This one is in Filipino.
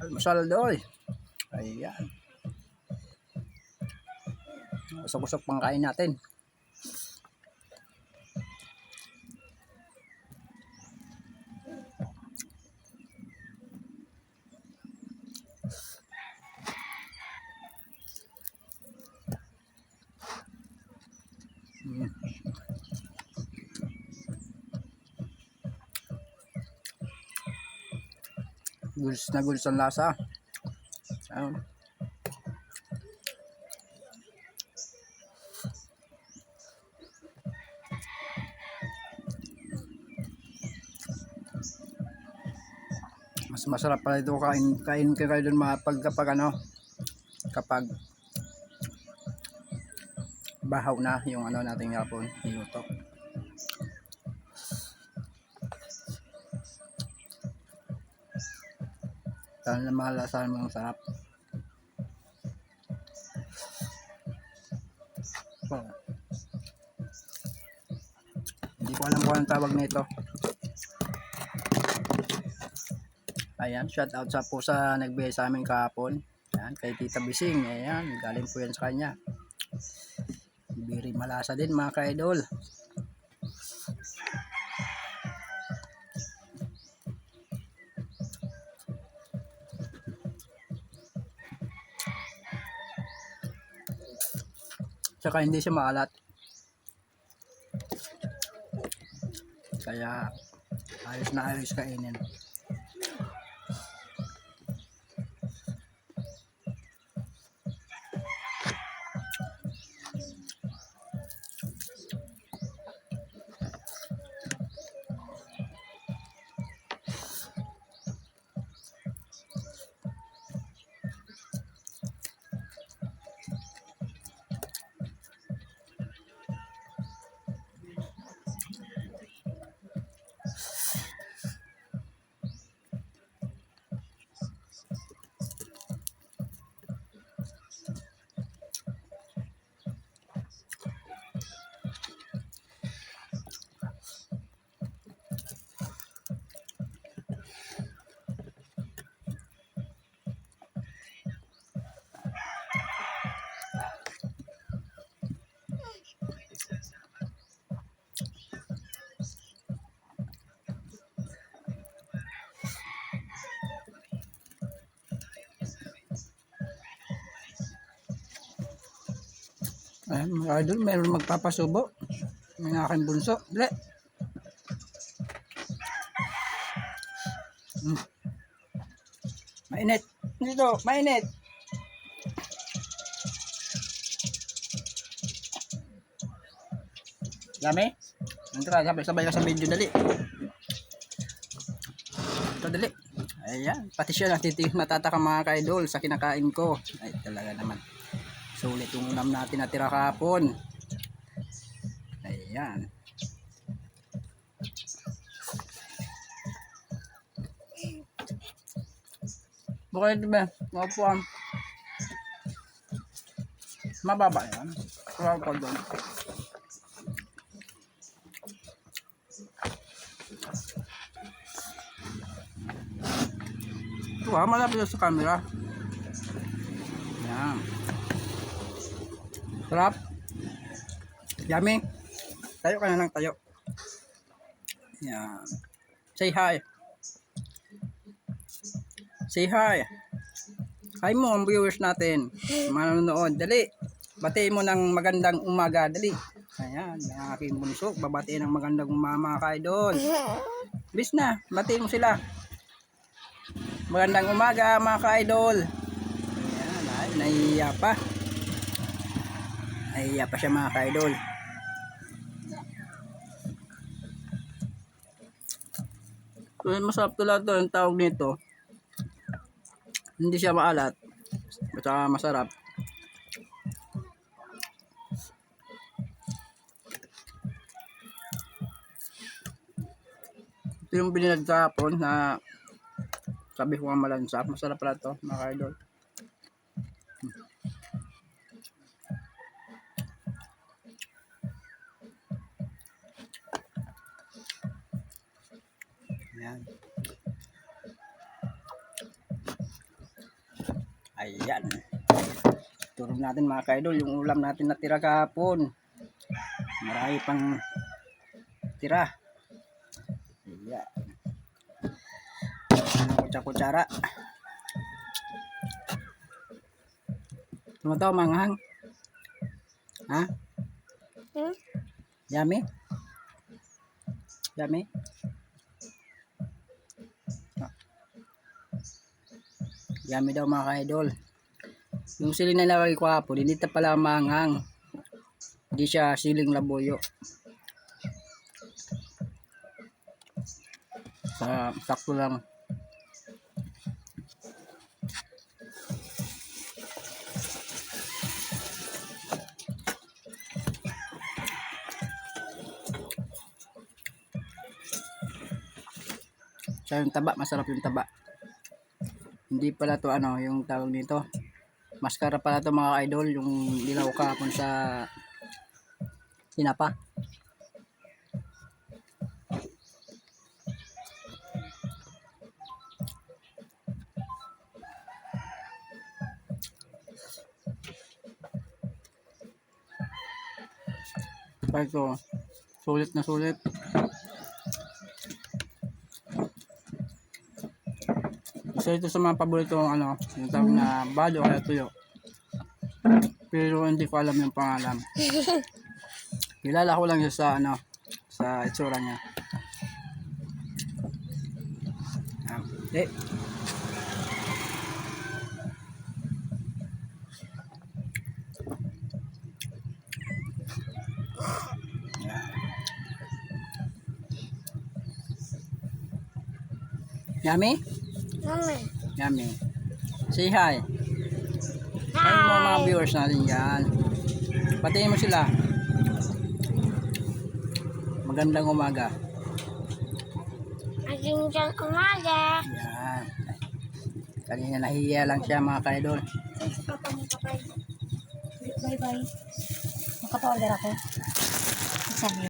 Almusal doy. Ayan. Usok-usok pang kain natin. Guls na guls ang lasa. Ayun. Mas masarap pala ito kain kain ka kayo dun mga pag kapag ano kapag bahaw na yung ano nating yapon niluto. Na mga lasa mo sarap. Oh. Hindi ko alam kung anong tawag nito. Ayan, shout out sa po sa nagbigay sa amin kahapon. Ayan, kay Tita Bising. Ayan, galing po yan sa kanya. Biri malasa din mga ka-idol. Tsaka hindi siya maalat. Kaya ayos na ayos kainin. Ayan mga idol, meron magpapasubo. Ng aking bunso. Dali. Hmm. Mainit. Dito, mainit. Dami? Ang tara, sabay, sabay ka sa video, dali. Ito, dali. Ayan, pati siya natitig matataka mga ka-idol sa kinakain ko. Ay, talaga naman. Sulit yung ulam natin na tira kahapon. Ayan. Bukay ito ba? Mapo ang mababa yan. Wala ko doon. Ito ah, malapit sa camera. Yan. Sarap. Yummy. Tayo ka na lang tayo. Yan. Say hi. Say hi. Hi mo ang viewers natin. Manonood. Dali. Batiin mo ng magandang umaga. Dali. Ayan. Ang aking bunso. Babatiin ng magandang umama kay doon. Bis na. Batiin mo sila. Magandang umaga mga ka-idol. Ayan. Ay, nahihiya pa. Nahihiya pa siya mga ka-idol. So, masarap to lahat to. Ang tawag nito. Hindi siya maalat. At saka masarap. Ito yung binilad kahapon na sabi ko nga malansa. Masarap pala to mga ka-idol. Yan. Ayan. Turo natin mga kaidol, yung ulam natin natira kahapon. Marami pang tira. Ayan. Kutsa-kutsara. Ano to, manghang? Ha? Hmm? Yummy? Yummy? Yummy daw mga ka-idol. Yung siling na nalagay ko hapon, hindi ta pala manghang. Hindi siya siling labuyo. Sa sakto lang. Sa yung taba, masarap yung taba. Hindi pala to ano, yung tawag nito. Maskara pala to mga idol, yung dilaw kahapon sa sinapa. Pa ito, sulit na sulit. Isa ito sa mga paborito ano, yung na bado o kaya tuyo. Pero hindi ko alam yung pangalan. Kilala ko lang siya sa ano, sa itsura niya. Eh. Yummy? Mami. Yummy. Say hi. Hi mo mga viewers natin yan. Patingin mo sila. Magandang umaga. Dyan umaga. Yan. Kanina nahihiya lang siya mga kaidol. Bye-bye. Makapa-order ako. Sabi.